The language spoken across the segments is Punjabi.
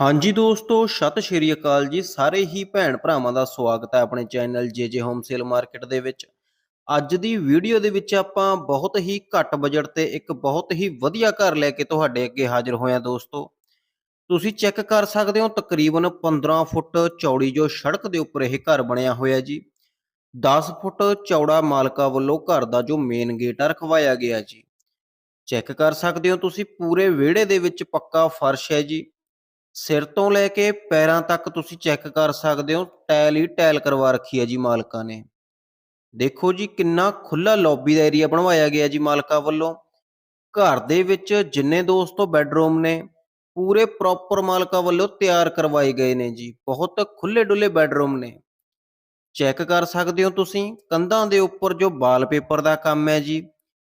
ਹਾਂਜੀ ਦੋਸਤੋ, ਸਤਿ ਸ਼੍ਰੀ ਅਕਾਲ ਜੀ। ਸਾਰੇ ਹੀ ਭੈਣ ਭਰਾਵਾਂ ਦਾ ਸਵਾਗਤ ਹੈ ਆਪਣੇ channel JJ home sale market ਦੇ ਵਿੱਚ। ਅੱਜ ਦੀ ਵੀਡੀਓ ਦੇ ਵਿੱਚ ਆਪਾਂ ਬਹੁਤ ਹੀ ਘੱਟ ਬਜਟ ਤੇ ਇੱਕ ਬਹੁਤ ਹੀ ਵਧੀਆ ਘਰ ਲੈ ਕੇ ਤੁਹਾਡੇ ਅੱਗੇ ਹਾਜ਼ਰ ਹੋਇਆ ਦੋਸਤੋ। ਤੁਸੀਂ ਚੈੱਕ ਕਰ ਸਕਦੇ ਹੋ, ਤਕਰੀਬਨ 15 ਫੁੱਟ ਚੌੜੀ ਜੋ ਸੜਕ ਦੇ ਉੱਪਰ ਇਹ ਘਰ ਬਣਿਆ ਹੋਇਆ ਜੀ। 10 ਫੁੱਟ ਚੌੜਾ ਮਾਲਕਾ ਵੱਲੋਂ ਘਰ ਦਾ ਜੋ ਮੇਨ ਗੇਟ ਆ, ਰਖਵਾਇਆ ਗਿਆ ਜੀ। ਚੈੱਕ ਕਰ ਸਕਦੇ ਹੋ ਤੁਸੀਂ, ਪੂਰੇ ਵਿਹੜੇ ਦੇ ਵਿੱਚ ਪੱਕਾ ਫਰਸ਼ ਹੈ ਜੀ। ਸਿਰ ਤੋਂ ਲੈ ਕੇ ਪੈਰਾਂ ਤੱਕ ਤੁਸੀਂ ਚੈੱਕ ਕਰ ਸਕਦੇ ਹੋ ਟਾਇਲ ਹੀ ਟਾਇਲ ਕਰਵਾ ਰੱਖੀ ਹੈ ਜੀ ਮਾਲਕਾਂ ਨੇ। ਦੇਖੋ ਜੀ ਕਿੰਨਾ ਖੁੱਲਾ ਲੌਬੀ ਦਾ ਏਰੀਆ ਬਣਵਾਇਆ ਗਿਆ ਜੀ ਮਾਲਕਾਂ ਵੱਲੋਂ। ਘਰ ਦੇ ਵਿੱਚ ਜਿੰਨੇ ਦੋਸਤੋ ਬੈੱਡਰੂਮ ਨੇ, ਪੂਰੇ ਪ੍ਰੋਪਰ ਮਾਲਕਾਂ ਵੱਲੋਂ ਤਿਆਰ ਕਰਵਾਏ ਗਏ ਨੇ ਜੀ, ਬਹੁਤ ਖੁੱਲੇ ਡੁੱਲੇ ਬੈੱਡਰੂਮ ਨੇ। ਚੈੱਕ ਕਰ ਸਕਦੇ ਹੋ ਤੁਸੀਂ, ਕੰਧਾਂ ਦੇ ਉੱਪਰ ਜੋ ਵਾਲਪੇਪਰ ਦਾ ਕੰਮ ਹੈ ਜੀ,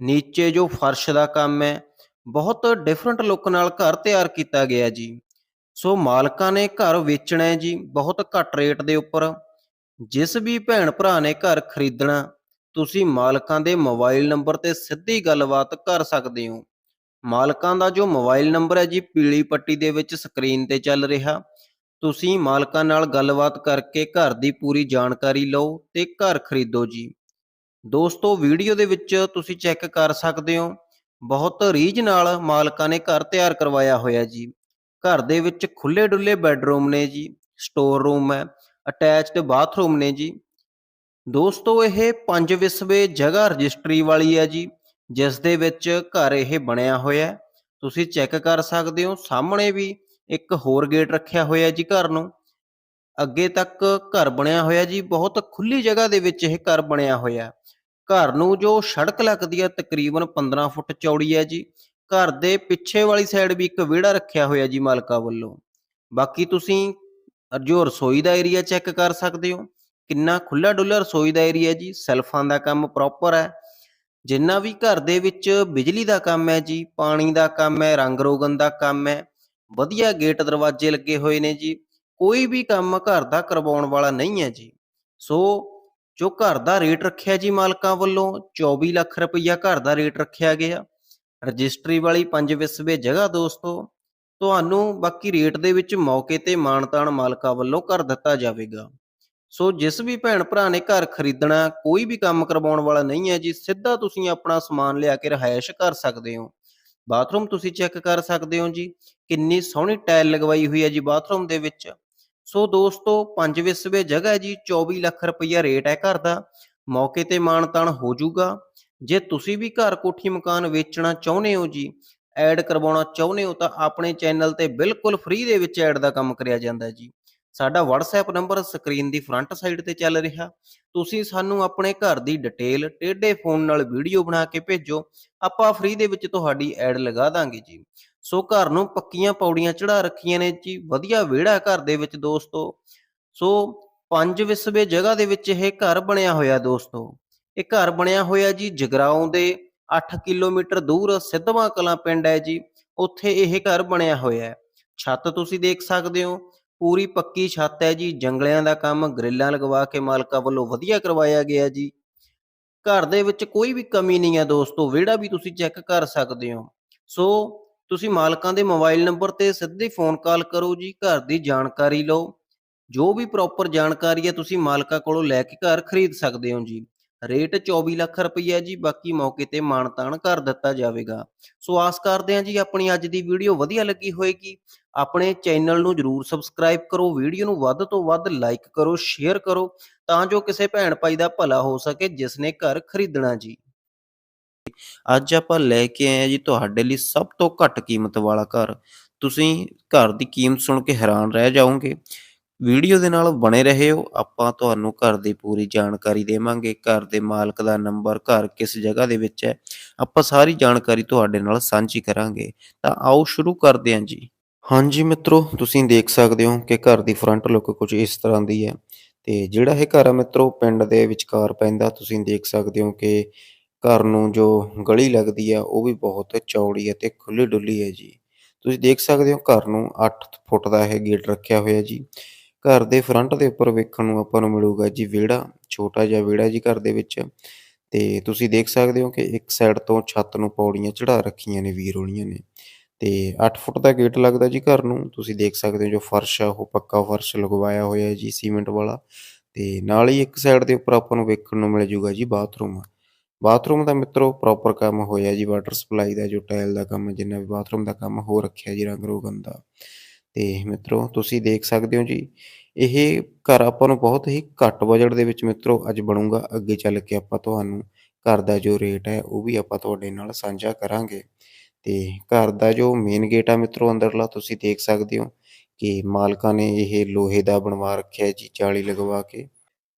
ਨੀਚੇ ਜੋ ਫਰਸ਼ ਦਾ ਕੰਮ ਹੈ, ਬਹੁਤ ਡਿਫਰੈਂਟ ਲੁੱਕ ਨਾਲ ਘਰ ਤਿਆਰ ਕੀਤਾ ਗਿਆ ਜੀ। ਸੋ ਮਾਲਕਾਂ ਨੇ ਘਰ ਵੇਚਣਾ ਹੈ ਜੀ, ਬਹੁਤ ਘੱਟ ਰੇਟ ਦੇ ਉੱਪਰ। ਜਿਸ ਵੀ ਭੈਣ ਭਰਾ ਨੇ ਘਰ ਖਰੀਦਣਾ, ਤੁਸੀਂ ਮਾਲਕਾਂ ਦੇ ਮੋਬਾਈਲ ਨੰਬਰ ਤੇ ਸਿੱਧੀ ਗੱਲਬਾਤ ਕਰ ਸਕਦੇ ਹੋ। ਮਾਲਕਾਂ ਦਾ ਜੋ ਮੋਬਾਈਲ ਨੰਬਰ ਹੈ ਜੀ, ਪੀਲੀ ਪੱਟੀ ਦੇ ਵਿੱਚ ਸਕਰੀਨ ਤੇ ਚੱਲ ਰਿਹਾ। ਤੁਸੀਂ ਮਾਲਕਾਂ ਨਾਲ ਗੱਲਬਾਤ ਕਰਕੇ ਘਰ ਦੀ ਪੂਰੀ ਜਾਣਕਾਰੀ ਲਓ ਤੇ ਘਰ ਖਰੀਦੋ ਜੀ। ਦੋਸਤੋ, ਵੀਡੀਓ ਦੇ ਵਿੱਚ ਤੁਸੀਂ ਚੈੱਕ ਕਰ ਸਕਦੇ ਹੋ, ਬਹੁਤ ਰੀਝ ਨਾਲ ਮਾਲਕਾਂ ਨੇ ਘਰ ਤਿਆਰ ਕਰਵਾਇਆ ਹੋਇਆ ਜੀ। ਘਰ ਦੇ ਵਿੱਚ ਖੁੱਲੇ ਡੁੱਲੇ ਬੈੱਡਰੂਮ ਨੇ ਜੀ, ਸਟੋਰ ਰੂਮ ਹੈ, ਅਟੈਚਡ ਬਾਥਰੂਮ ਨੇ ਜੀ। ਦੋਸਤੋ, ਇਹ ਪੰਜ ਵਿਸਵੇ ਜਗ੍ਹਾ ਰਜਿਸਟਰੀ ਵਾਲੀ ਹੈ ਜੀ, ਜਿਸ ਦੇ ਵਿੱਚ ਘਰ ਇਹ ਬਣਿਆ ਹੋਇਆ ਹੈ। ਤੁਸੀਂ ਚੈੱਕ ਕਰ ਸਕਦੇ ਹੋ, ਸਾਹਮਣੇ ਵੀ ਇੱਕ ਹੋਰ ਗੇਟ ਰੱਖਿਆ ਹੋਇਆ ਜੀ ਘਰ ਨੂੰ। ਅੱਗੇ ਤੱਕ ਘਰ ਬਣਿਆ ਹੋਇਆ ਜੀ, ਬਹੁਤ ਖੁੱਲੀ ਜਗ੍ਹਾ ਦੇ ਵਿੱਚ ਇਹ ਘਰ ਬਣਿਆ ਹੋਇਆ ਘਰ ਨੂੰ ਜੋ ਸੜਕ ਲੱਗਦੀ ਹੈ, ਤਕਰੀਬਨ 15 ਫੁੱਟ ਚੌੜੀ ਹੈ ਜੀ ਘਰ ਦੇ ਪਿੱਛੇ ਵਾਲੀ ਸਾਈਡ ਵੀ ਇੱਕ ਵਿਹੜਾ ਰੱਖਿਆ ਹੋਇਆ ਜੀ ਮਾਲਕਾ ਵੱਲੋਂ। ਬਾਕੀ ਤੁਸੀਂ ਜੋ ਰਸੋਈ ਦਾ ਏਰੀਆ ਚੈੱਕ ਕਰ ਸਕਦੇ ਹੋ। ਕਿੰਨਾ ਖੁੱਲਾ ਡੁੱਲਾ ਰਸੋਈ ਦਾ ਏਰੀਆ ਜੀ, ਸੈਲਫਾਂ ਦਾ ਕੰਮ ਪ੍ਰੋਪਰ ਹੈ। ਜਿੰਨਾ ਵੀ ਘਰ ਦੇ ਵਿੱਚ ਬਿਜਲੀ ਦਾ ਕੰਮ ਹੈ ਜੀ, ਪਾਣੀ ਦਾ ਕੰਮ ਹੈ ਰੰਗ ਰੋਗਨ ਦਾ ਕੰਮ ਹੈ, ਵਧੀਆ ਗੇਟ ਦਰਵਾਜ਼ੇ ਲੱਗੇ ਹੋਏ ਨੇ ਜੀ, ਕੋਈ ਵੀ ਕੰਮ ਘਰ ਦਾ ਕਰਵਾਉਣ ਵਾਲਾ ਨਹੀਂ ਹੈ ਜੀ। ਸੋ ਜੋ ਘਰ ਦਾ ਰੇਟ ਰੱਖਿਆ ਜੀ ਮਾਲਕਾਂ ਵੱਲੋਂ 24 ਲੱਖ ਰੁਪਈਆ ਘਰ ਦਾ ਰੇਟ ਰੱਖਿਆ ਗਿਆ। ਰਜਿਸਟਰੀ ਵਾਲੀ ਪੰਜ ਵਿਸਵੇ ਜਗ੍ਹਾ ਦੋਸਤੋ, ਤੁਹਾਨੂੰ ਬਾਕੀ ਰੇਟ ਦੇ ਵਿੱਚ ਮੌਕੇ ਤੇ ਮਾਨਤਾਨ ਮਾਲਕਾਂ ਵੱਲੋਂ ਕਰ ਦਿੱਤਾ ਜਾਵੇਗਾ। ਸੋ ਜਿਸ ਵੀ ਭੈਣ ਭਰਾ ਨੇ ਘਰ ਖਰੀਦਣਾ, ਕੋਈ ਵੀ ਕੰਮ ਕਰਵਾਉਣ ਵਾਲਾ ਨਹੀਂ ਹੈ ਜੀ, ਸਿੱਧਾ ਤੁਸੀਂ ਆਪਣਾ ਸਮਾਨ ਲਿਆ ਕੇ ਰਹਾਇਸ਼ ਕਰ ਸਕਦੇ ਹੋ। ਬਾਥਰੂਮ ਤੁਸੀਂ ਚੈੱਕ ਕਰ ਸਕਦੇ ਹੋ ਜੀ, ਕਿੰਨੀ ਸੋਹਣੀ ਟਾਇਲ ਲਗਵਾਈ ਹੋਈ ਹੈ ਜੀ ਬਾਥਰੂਮ ਦੇ ਵਿੱਚ। ਸੋ ਦੋਸਤੋ, ਪੰਜ ਵਿਸਵੇ ਜਗ੍ਹਾ ਹੈ ਜੀ 24 ਲੱਖ ਰੁਪਈਆ ਰੇਟ ਹੈ ਘਰ ਦਾ। ਮੌਕੇ ਤੇ ਮਾਨਤਾਨ ਹੋ ਜਾਊਗਾ। ਜੇ ਤੁਸੀਂ ਵੀ ਘਰ ਕੋਠੀ ਮਕਾਨ ਵੇਚਣਾ ਚਾਹੁੰਦੇ ਹੋ ਜੀ, ਐਡ ਕਰਵਾਉਣਾ ਚਾਹੁੰਦੇ ਹੋ ਤਾਂ ਆਪਣੇ ਚੈਨਲ ਤੇ ਬਿਲਕੁਲ ਫ੍ਰੀ ਦੇ ਵਿੱਚ ਐਡ ਦਾ ਕੰਮ ਕਰਿਆ ਜਾਂਦਾ ਜੀ। ਸਾਡਾ WhatsApp ਨੰਬਰ ਸਕਰੀਨ ਦੀ ਫਰੰਟ ਸਾਈਡ ਤੇ ਚੱਲ ਰਿਹਾ। ਤੁਸੀਂ ਸਾਨੂੰ ਆਪਣੇ ਘਰ ਦੀ ਡਿਟੇਲ, ਟੇਢੇ ਫੋਨ ਨਾਲ ਵੀਡੀਓ ਬਣਾ ਕੇ ਭੇਜੋ, ਆਪਾਂ ਫ੍ਰੀ ਦੇ ਵਿੱਚ ਤੁਹਾਡੀ ਐਡ ਲਗਾ ਦਾਂਗੇ ਜੀ। ਸੋ ਘਰ ਨੂੰ ਪੱਕੀਆਂ ਪੌੜੀਆਂ ਚੜਾ ਰੱਖੀਆਂ ਨੇ ਜੀ, ਵਧੀਆ ਵਿਹੜਾ ਘਰ ਦੇ ਵਿੱਚ ਦੋਸਤੋ। ਸੋ ਪੰਜ ਵਿਸਵੇ ਜਗ੍ਹਾ ਦੇ ਵਿੱਚ ਇਹ ਘਰ ਬਣਿਆ ਹੋਇਆ ਦੋਸਤੋ। ਇਹ ਘਰ ਬਣਿਆ ਹੋਇਆ ਜੀ, ਜਗਰਾਉਂ ਦੇ 8 ਕਿਲੋਮੀਟਰ ਦੂਰ ਸਿੱਧਵਾਂ ਕਲਾਂ ਪਿੰਡ ਹੈ ਜੀ, ਉੱਥੇ ਇਹ ਘਰ ਬਣਿਆ ਹੋਇਆ ਹੈ। ਛੱਤ ਤੁਸੀਂ ਦੇਖ ਸਕਦੇ ਹੋ, ਪੂਰੀ ਪੱਕੀ ਛੱਤ ਹੈ ਜੀ, ਜੰਗਲਿਆਂ ਦਾ ਕੰਮ, ਗ੍ਰਿਲਾਂ ਲਗਵਾ ਕੇ ਮਾਲਕਾਂ ਵੱਲੋਂ ਵਧੀਆ ਕਰਵਾਇਆ ਗਿਆ ਜੀ। ਘਰ ਦੇ ਵਿੱਚ ਕੋਈ ਵੀ ਕਮੀ ਨਹੀਂ ਹੈ ਦੋਸਤੋ, ਵਿਹੜਾ ਵੀ ਤੁਸੀਂ ਚੈੱਕ ਕਰ ਸਕਦੇ ਹੋ। ਸੋ, ਤੁਸੀਂ ਮਾਲਕਾਂ ਦੇ ਮੋਬਾਈਲ ਨੰਬਰ ਤੇ ਸਿੱਧੇ ਫੋਨ ਕਾਲ ਕਰੋ ਜੀ, ਘਰ ਦੀ ਜਾਣਕਾਰੀ ਲਓ। ਜੋ ਵੀ ਪ੍ਰੋਪਰ ਜਾਣਕਾਰੀ ਹੈ, ਤੁਸੀਂ ਮਾਲਕਾਂ ਕੋਲੋਂ ਲੈ ਕੇ ਘਰ ਖਰੀਦ ਸਕਦੇ ਹੋ ਜੀ। ਰੇਟ 24 ਲੱਖ ਰੁਪਈਆ ਜੀ, ਬਾਕੀ ਮੌਕੇ ਤੇ ਮਾਨਤਾਨ ਕਰ ਦਿੱਤਾ ਜਾਵੇਗਾ। ਸੋ ਆਸ ਕਰਦੇ ਹਾਂ ਜੀ, ਆਪਣੀ ਅੱਜ ਦੀ ਵੀਡੀਓ ਵਧੀਆ ਲੱਗੀ ਹੋਏਗੀ। ਆਪਣੇ ਚੈਨਲ ਨੂੰ ਜਰੂਰ ਸਬਸਕ੍ਰਾਈਬ ਕਰੋ, ਵੀਡੀਓ ਨੂੰ ਵੱਧ ਤੋਂ ਵੱਧ ਲਾਈਕ ਕਰੋ, ਸ਼ੇਅਰ ਕਰੋ, ਤਾਂ ਜੋ ਕਿਸੇ ਭੈਣ ਭਾਈ ਦਾ ਭਲਾ ਹੋ ਸਕੇ, ਜਿਸ ਨੇ ਘਰ ਖਰੀਦਣਾ ਜੀ। ਅੱਜ ਆਪਾਂ ਲੈ ਕੇ ਆਏ ਹਾਂ ਜੀ, ਤੁਹਾਡੇ ਲਈ ਸਭ ਤੋਂ ਘੱਟ ਕੀਮਤ ਵਾਲਾ ਘਰ। ਤੁਸੀਂ ਘਰ ਦੀ ਕੀਮਤ ਸੁਣ ਕੇ ਹੈਰਾਨ ਰਹਿ ਜਾਓਗੇ। ਵੀਡੀਓ ਦੇ ਨਾਲ ਬਣੇ ਰਹਿਓ। ਆਪਾਂ ਤੁਹਾਨੂੰ ਘਰ ਦੀ ਪੂਰੀ ਜਾਣਕਾਰੀ ਦੇਵਾਂਗੇ। ਘਰ ਦੇ ਮਾਲਕ ਦਾ ਨੰਬਰ ਘਰ ਕਿਸ ਜਗ੍ਹਾ ਦੇ ਵਿੱਚ ਹੈ, ਆਪਾਂ ਸਾਰੀ ਜਾਣਕਾਰੀ ਤੁਹਾਡੇ ਨਾਲ ਸਾਂਝੀ ਕਰਾਂਗੇ। ਤਾਂ ਆਓ ਸ਼ੁਰੂ ਕਰਦੇ ਹਾਂ ਜੀ। ਹਾਂਜੀ ਮਿੱਤਰੋ, ਤੁਸੀਂ ਦੇਖ ਸਕਦੇ ਹੋ ਕਿ ਘਰ ਦੀ ਫਰੰਟ ਲੁੱਕ ਕੁਝ ਇਸ ਤਰ੍ਹਾਂ ਦੀ ਹੈ। ਤੇ ਜਿਹੜਾ ਇਹ ਘਰ ਹੈ ਮਿੱਤਰੋ, ਪਿੰਡ ਦੇ ਵਿਚਕਾਰ ਪੈਂਦਾ। ਤੁਸੀਂ ਦੇਖ ਸਕਦੇ ਹੋ ਕਿ ਘਰ ਨੂੰ ਜੋ ਗਲੀ ਲੱਗਦੀ ਹੈ ਉਹ ਵੀ ਬਹੁਤ ਚੌੜੀ ਅਤੇ ਤੇ ਖੁੱਲੀ ਡੁੱਲੀ ਹੈ ਜੀ। ਤੁਸੀਂ ਦੇਖ ਸਕਦੇ ਹੋ ਘਰ ਨੂੰ 8 ਫੁੱਟ ਦਾ ਇਹ ਗੇਟ ਰੱਖਿਆ ਹੋਇਆ ਜੀ। ਘਰ ਦੇ ਫਰੰਟ ਦੇ ਉੱਪਰ ਵੇਖਣ ਨੂੰ ਆਪਾਂ ਨੂੰ ਮਿਲੂਗਾ ਜੀ ਵਿਹੜਾ, ਛੋਟਾ ਜਿਹਾ ਵਿਹੜਾ ਜੀ ਘਰ ਦੇ ਵਿੱਚ। ਤੇ ਤੁਸੀਂ ਦੇਖ ਸਕਦੇ ਹੋ ਕਿ ਇੱਕ ਸਾਈਡ ਤੋਂ ਛੱਤ ਨੂੰ ਪੌੜੀਆਂ ਚੜਾ ਰੱਖੀਆਂ ਨੇ ਵੀਰ ਹੋਣੀਆਂ ਨੇ। ਤੇ 8 ਫੁੱਟ ਦਾ ਗੇਟ ਲੱਗਦਾ ਜੀ ਘਰ ਨੂੰ, ਤੁਸੀਂ ਦੇਖ ਸਕਦੇ ਹੋ ਜੋ ਫਰਸ਼ ਆ, ਉਹ ਪੱਕਾ ਫਰਸ਼ ਲਗਵਾਇਆ ਹੋਇਆ ਹੈ ਜੀ ਸੀਮੈਂਟ ਵਾਲਾ। ਤੇ ਨਾਲ ਹੀ ਇੱਕ ਸਾਈਡ ਦੇ ਉੱਪਰ ਆਪਾਂ ਨੂੰ ਵੇਖਣ ਨੂੰ ਮਿਲ ਜੂਗਾ ਜੀ ਬਾਥਰੂਮ। ਬਾਥਰੂਮ ਦਾ ਮਿੱਤਰੋ ਪ੍ਰੋਪਰ ਕੰਮ ਹੋਇਆ ਜੀ ਵਾਟਰ ਸਪਲਾਈ ਦਾ, ਜੋ ਟਾਇਲ ਦਾ ਕੰਮ ਜਿੰਨਾ ਵੀ ਬਾਥਰੂਮ ਦਾ ਕੰਮ ਹੋ ਰੱਖਿਆ ਜੀ ਰੰਗ ਰੋਗਨ ਦਾ। ਤੇ ਮਿੱਤਰੋ, ਤੁਸੀਂ ਦੇਖ ਸਕਦੇ ਹੋ ਜੀ, ਇਹ ਘਰ ਆਪਾਂ ਨੂੰ ਬਹੁਤ ਹੀ ਘੱਟ ਬਜਟ ਦੇ ਵਿੱਚ ਮਿੱਤਰੋ ਅੱਜ ਬਣੂਗਾ, ਅੱਗੇ ਚੱਲ ਕੇ ਆਪਾਂ ਤੁਹਾਨੂੰ ਘਰ ਦਾ ਜੋ ਰੇਟ ਹੈ, ਉਹ ਵੀ ਆਪਾਂ ਤੁਹਾਡੇ ਨਾਲ ਸਾਂਝਾ ਕਰਾਂਗੇ। ਤੇ ਘਰ ਦਾ ਜੋ ਮੇਨ ਗੇਟ ਆ ਮਿੱਤਰੋ ਅੰਦਰਲਾ, ਤੁਸੀਂ ਦੇਖ ਸਕਦੇ ਹੋ ਕਿ ਮਾਲਕਾਂ ਨੇ ਇਹ ਲੋਹੇ ਦਾ ਬਣਵਾ ਰੱਖਿਆ ਜੀ ਜਾਲੀ ਲਗਵਾ ਕੇ।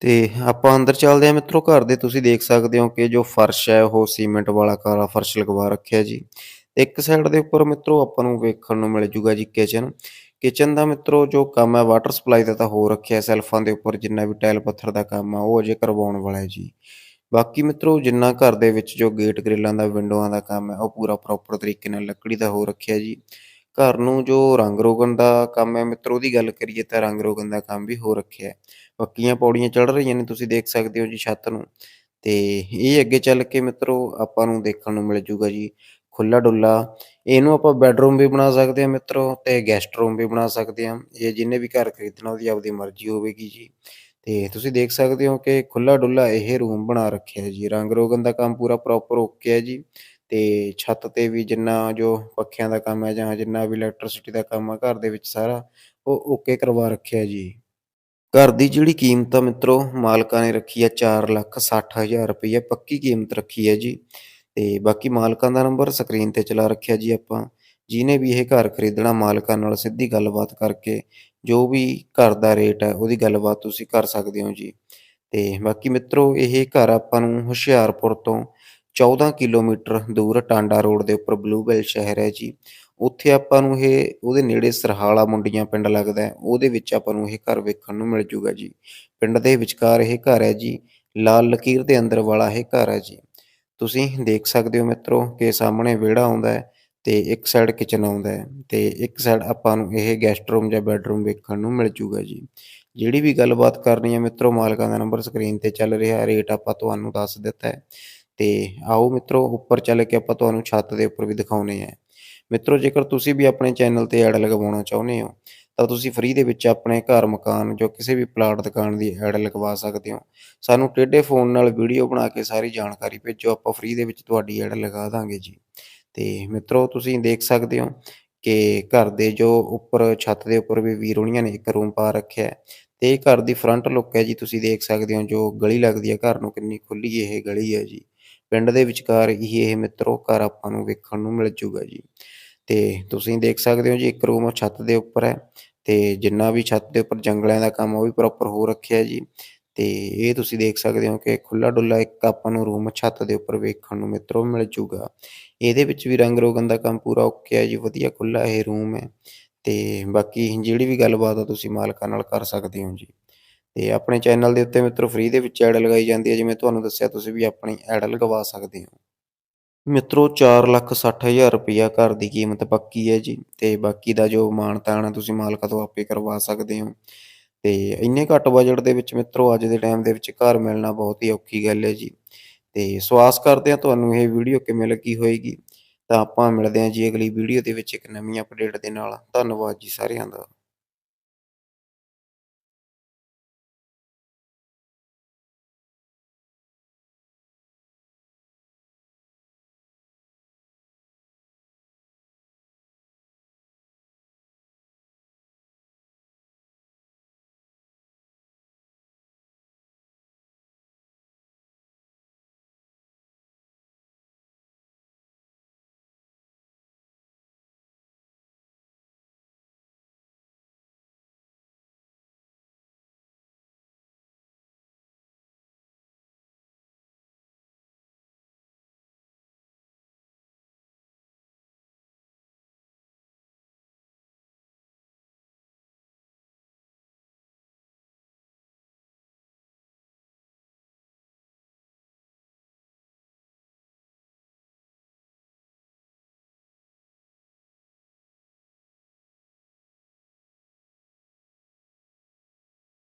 ਤੇ ਆਪਾਂ ਅੰਦਰ ਚੱਲਦੇ ਹਾਂ ਮਿੱਤਰੋ, ਘਰ ਦੇ ਤੁਸੀਂ ਦੇਖ ਸਕਦੇ ਹੋ ਕਿ ਜੋ ਫਰਸ਼ ਹੈ, ਉਹ ਸੀਮੈਂਟ ਵਾਲਾ ਕਾਲਾ ਫਰਸ਼ ਲਗਵਾ ਰੱਖਿਆ ਜੀ। ਇੱਕ ਸਾਈਡ ਦੇ ਉੱਪਰ ਮਿੱਤਰੋ ਆਪਾਂ ਨੂੰ ਵੇਖਣ ਨੂੰ ਮਿਲ ਜੂਗਾ ਜੀ ਕਿਚਨ ਕਿਚਨ ਦਾ ਮਿੱਤਰੋ ਜੋ ਕੰਮ ਹੈ ਵਾਟਰ ਸਪਲਾਈ ਦਾ ਤਾਂ ਹੋ ਰੱਖਿਆ ਸੈਲਫਾਂ ਦੇ ਉੱਪਰ, ਜਿੰਨਾ ਵੀ ਟਾਇਲ ਪੱਥਰ ਦਾ ਕੰਮ ਆ, ਉਹ ਅਜੇ ਕਰਵਾਉਣ ਵਾਲਾ ਹੈ ਜੀ। ਬਾਕੀ ਮਿੱਤਰੋ ਜਿੰਨਾ ਘਰ ਦੇ ਵਿੱਚ ਜੋ ਗੇਟ ਗ੍ਰਿਲਾਂ ਦਾ ਵਿੰਡੋਆਂ ਦਾ ਕੰਮ ਹੈ, ਉਹ ਪੂਰਾ ਪ੍ਰੋਪਰ ਤਰੀਕੇ ਨਾਲ ਲੱਕੜੀ ਦਾ ਹੋ ਰੱਖਿਆ ਜੀ। ਘਰ ਨੂੰ ਜੋ ਰੰਗ ਰੋਗਨ ਦਾ ਕੰਮ ਹੈ ਮਿੱਤਰੋ, ਉਹਦੀ ਗੱਲ ਕਰੀਏ ਤਾਂ ਰੰਗ ਰੋਗਨ ਦਾ ਕੰਮ ਵੀ ਹੋ ਰੱਖਿਆ ਪੱਕੀਆਂ ਪੌੜੀਆਂ ਚੜ ਰਹੀਆਂ ਨੇ, ਤੁਸੀਂ ਦੇਖ ਸਕਦੇ ਹੋ ਜੀ ਛੱਤ ਨੂੰ। ਤੇ ਇਹ ਅੱਗੇ ਚੱਲ ਕੇ ਮਿੱਤਰੋ ਆਪਾਂ ਨੂੰ ਦੇਖਣ ਨੂੰ ਮਿਲ ਜੂਗਾ ਜੀ। ਖੁੱਲਾ ਡੁੱਲਾ ਇਹਨੂੰ ਆਪਾਂ ਬੈਡਰੂਮ ਵੀ ਬਣਾ ਸਕਦੇ ਹਾਂ ਮਿੱਤਰੋ ਤੇ ਗੈਸਟ ਰੂਮ ਵੀ ਬਣਾ ਸਕਦੇ ਹਾਂ। ਇਹ ਜਿਹਨੇ ਵੀ ਘਰ ਖਰੀਦਣਾ ਉਹਦੀ ਆਪਦੀ ਮਰਜ਼ੀ ਹੋਵੇਗੀ ਜੀ। ਤੇ ਤੁਸੀਂ ਦੇਖ ਸਕਦੇ ਹੋ ਕਿ ਖੁੱਲਾ ਡੁੱਲਾ ਇਹ ਰੂਮ ਬਣਾ ਰੱਖਿਆ ਜੀ। ਰੰਗ ਰੋਗਨ ਦਾ ਕੰਮ ਪੂਰਾ ਪ੍ਰੋਪਰ ਓਕੇ ਹੈ ਜੀ। ਤੇ ਛੱਤ ਤੇ ਵੀ ਜਿੰਨਾ ਜੋ ਪੱਖਿਆਂ ਦਾ ਕੰਮ ਹੈ ਜਾਂ ਜਿੰਨਾ ਵੀ ਇਲੈਕਟ੍ਰਿਸਿਟੀ ਦਾ ਕੰਮ ਹੈ ਘਰ ਦੇ ਵਿੱਚ ਸਾਰਾ ਉਹ ਓਕੇ ਕਰਵਾ ਰੱਖਿਆ ਜੀ। ਘਰ ਦੀ ਜਿਹੜੀ ਕੀਮਤ ਆ ਮਿੱਤਰੋ ਮਾਲਕਾਂ ਨੇ ਰੱਖੀ ਹੈ 460000 ਰੁਪਏ ਪੱਕੀ ਕੀਮਤ ਰੱਖੀ ਹੈ ਜੀ। ਤੇ ਬਾਕੀ ਮਾਲਕਾਂ ਦਾ ਨੰਬਰ ਸਕਰੀਨ ਤੇ ਚਲਾ ਰੱਖਿਆ ਜੀ ਆਪਾਂ। ਜਿਹਨੇ ਵੀ ਇਹ ਘਰ ਖਰੀਦਣਾ ਮਾਲਕਾਂ ਨਾਲ ਸਿੱਧੀ ਗੱਲਬਾਤ ਕਰਕੇ, ਜੋ ਵੀ ਘਰ ਦਾ ਰੇਟ ਹੈ ਉਹਦੀ ਗੱਲਬਾਤ ਤੁਸੀਂ ਕਰ ਸਕਦੇ ਹੋ ਜੀ। ਤੇ ਬਾਕੀ ਮਿੱਤਰੋ, ਇਹ ਘਰ ਆਪਾਂ ਨੂੰ ਹੁਸ਼ਿਆਰਪੁਰ ਤੋਂ 14 ਕਿਲੋਮੀਟਰ ਦੂਰ ਟਾਂਡਾ ਰੋਡ ਦੇ ਉੱਪਰ ਬਲੂ ਬਲੂਬੈਲ ਸ਼ਹਿਰ ਹੈ ਜੀ। ਉੱਥੇ ਆਪਾਂ ਨੂੰ ਇਹ, ਉਹਦੇ ਨੇੜੇ ਸਰਹਾਲਾ ਮੁੰਡੀਆਂ ਪਿੰਡ ਲੱਗਦਾ ਹੈ, ਉਹਦੇ ਵਿੱਚ ਆਪਾਂ ਨੂੰ ਇਹ ਘਰ ਵੇਖਣ ਨੂੰ ਮਿਲ ਜੂਗਾ ਜੀ। ਪਿੰਡ ਦੇ ਵਿਚਕਾਰ ਇਹ ਘਰ ਹੈ ਜੀ, ਲਾਲ ਲਕੀਰ ਦੇ ਅੰਦਰ ਵਾਲਾ ਇਹ ਘਰ ਹੈ ਜੀ। ਤੁਸੀਂ ਦੇਖ ਸਕਦੇ ਹੋ ਮਿੱਤਰੋ ਕਿ ਸਾਹਮਣੇ ਵਿਹੜਾ ਆਉਂਦਾ ਹੈ ਤੇ ਇੱਕ ਸਾਈਡ ਕਿਚਨ ਆਉਂਦਾ ਹੈ ਤੇ ਇੱਕ ਸਾਈਡ ਆਪਾਂ ਨੂੰ ਇਹ ਗੈਸਟ ਰੂਮ ਜਾਂ ਬੈੱਡਰੂਮ ਵੇਖਣ ਨੂੰ ਮਿਲ ਜੂਗਾ ਜੀ। ਜਿਹੜੀ ਵੀ ਗੱਲਬਾਤ ਕਰਨੀ ਹੈ ਮਿੱਤਰੋ ਮਾਲਕਾਂ ਦਾ ਨੰਬਰ ਸਕਰੀਨ ਤੇ ਚੱਲ ਰਿਹਾ ਰੇਟ ਆਪਾਂ ਤੁਹਾਨੂੰ ਦੱਸ ਦਿੱਤਾ ਹੈ। ਤੇ ਆਓ ਮਿੱਤਰੋ ਉੱਪਰ ਚੱਲ ਕੇ ਆਪਾਂ ਤੁਹਾਨੂੰ ਛੱਤ ਦੇ ਉੱਪਰ ਵੀ ਦਿਖਾਉਨੇ ਆ ਮਿੱਤਰੋ ਜੇਕਰ ਤੁਸੀਂ ਵੀ ਆਪਣੇ ਚੈਨਲ ਤੇ ਐਡ ਲਗਵਾਉਣਾ ਚਾਹੁੰਦੇ ਹੋ ਤਾਂ ਤੁਸੀਂ ਫ੍ਰੀ ਦੇ ਵਿੱਚ ਆਪਣੇ ਘਰ ਮਕਾਨ ਜੋ ਕਿਸੇ ਵੀ ਪਲਾਟ ਦੁਕਾਨ ਦੀ ਐਡ ਲਗਵਾ ਸਕਦੇ ਹੋ। ਸਾਨੂੰ ਟੇਢੇ ਫੋਨ ਨਾਲ ਵੀਡੀਓ ਬਣਾ ਕੇ ਸਾਰੀ ਜਾਣਕਾਰੀ ਭੇਜੋ, ਆਪਾਂ ਫ੍ਰੀ ਦੇ ਵਿੱਚ ਤੁਹਾਡੀ ਐਡ ਲਗਾ ਦਾਂਗੇ ਜੀ। ਤੇ ਮਿੱਤਰੋ, ਤੁਸੀਂ ਦੇਖ ਸਕਦੇ ਹੋ ਕਿ ਘਰ ਦੇ ਜੋ ਉੱਪਰ, ਛੱਤ ਦੇ ਉੱਪਰ ਵੀ ਵੀਰ ਹੋਣੀਆਂ ਨੇ, ਇੱਕ ਰੂਮ ਪਾ ਰੱਖਿਆ ਹੈ। ਤੇ ਇਹ ਘਰ ਦੀ ਫਰੰਟ ਲੁੱਕ ਹੈ ਜੀ, ਤੁਸੀਂ ਦੇਖ ਸਕਦੇ ਹੋ ਜੋ ਗਲੀ ਲੱਗਦੀ ਹੈ, ਘਰ ਨੂੰ ਕਿੰਨੀ ਖੁੱਲੀ ਇਹ ਗਲੀ ਹੈ ਜੀ। ਪਿੰਡ ਦੇ ਵਿਚਕਾਰ ਹੀ ਇਹ ਮਿੱਤਰੋ, ਘਰ ਆਪਾਂ ਨੂੰ ਵੇਖਣ ਨੂੰ ਮਿਲ ਜੂਗਾ ਜੀ। ਤੇ ਤੁਸੀਂ ਦੇਖ ਸਕਦੇ ਹੋ ਜੀ, ਇੱਕ ਰੂਮ ਛੱਤ ਦੇ ਉੱਪਰ ਹੈ ਤੇ ਜਿੰਨਾ ਵੀ ਛੱਤ ਦੇ ਉੱਪਰ ਜੰਗਲਿਆਂ ਦਾ ਕੰਮ ਉਹ ਵੀ ਪ੍ਰੋਪਰ ਹੋ ਰੱਖਿਆ ਜੀ। ਤੇ ਇਹ ਤੁਸੀਂ ਦੇਖ ਸਕਦੇ ਹੋ ਕਿ ਖੁੱਲਾ ਡੁੱਲਾ ਇੱਕ ਆਪਾਂ ਨੂੰ ਰੂਮ ਛੱਤ ਦੇ ਉੱਪਰ ਵੇਖਣ ਨੂੰ ਮਿੱਤਰੋ ਮਿਲ ਜੂਗਾ। ਇਹਦੇ ਵਿੱਚ ਵੀ ਰੰਗ ਰੋਗਨ ਦਾ ਕੰਮ ਪੂਰਾ ਓਕੇ ਹੈ ਜੀ, ਵਧੀਆ ਖੁੱਲਾ ਇਹ ਰੂਮ ਹੈ। ਤੇ ਬਾਕੀ ਜਿਹੜੀ ਵੀ ਗੱਲਬਾਤ ਆ, ਤੁਸੀਂ ਮਾਲਕਾਂ ਨਾਲ ਕਰ ਸਕਦੇ ਹੋ ਜੀ। ਤੇ ਆਪਣੇ ਚੈਨਲ ਦੇ ਉੱਤੇ ਮਿੱਤਰੋ ਫ੍ਰੀ ਦੇ ਵਿੱਚ ਐਡ ਲਗਾਈ ਜਾਂਦੀ ਹੈ, ਜਿਵੇਂ ਤੁਹਾਨੂੰ ਦੱਸਿਆ, ਤੁਸੀਂ ਵੀ ਆਪਣੀ ਐਡ ਲਗਵਾ ਸਕਦੇ ਹੋ। ਮਿੱਤਰੋ 460000 ਰੁਪਇਆ ਘਰ ਦੀ ਕੀਮਤ ਪੱਕੀ ਹੈ ਜੀ ਤੇ ਬਾਕੀ ਦਾ ਜੋ ਮਾਣ ਤਾਣ ਹੈ, ਤੁਸੀਂ ਮਾਲਕਾਂ ਤੋਂ ਆਪੇ ਕਰਵਾ ਸਕਦੇ ਹੋ। ਤੇ ਇੰਨੇ ਘੱਟ ਬਜਟ ਦੇ ਵਿੱਚ ਮਿੱਤਰੋ, ਅੱਜ ਦੇ ਟਾਈਮ ਦੇ ਵਿੱਚ ਘਰ ਮਿਲਣਾ ਬਹੁਤ ਹੀ ਔਖੀ ਗੱਲ ਹੈ ਜੀ। ਤੇ ਸਵਾਸ ਕਰਦੇ ਹਾਂ, ਤੁਹਾਨੂੰ ਇਹ ਵੀਡੀਓ ਕਿਵੇਂ ਲੱਗੀ ਹੋਏਗੀ? ਤਾਂ ਆਪਾਂ ਮਿਲਦੇ ਹਾਂ ਜੀ ਅਗਲੀ ਵੀਡੀਓ ਦੇ ਵਿੱਚ ਇੱਕ ਨਵੀਂ ਅਪਡੇਟ ਦੇ ਨਾਲ। ਧੰਨਵਾਦ ਜੀ ਸਾਰਿਆਂ ਦਾ।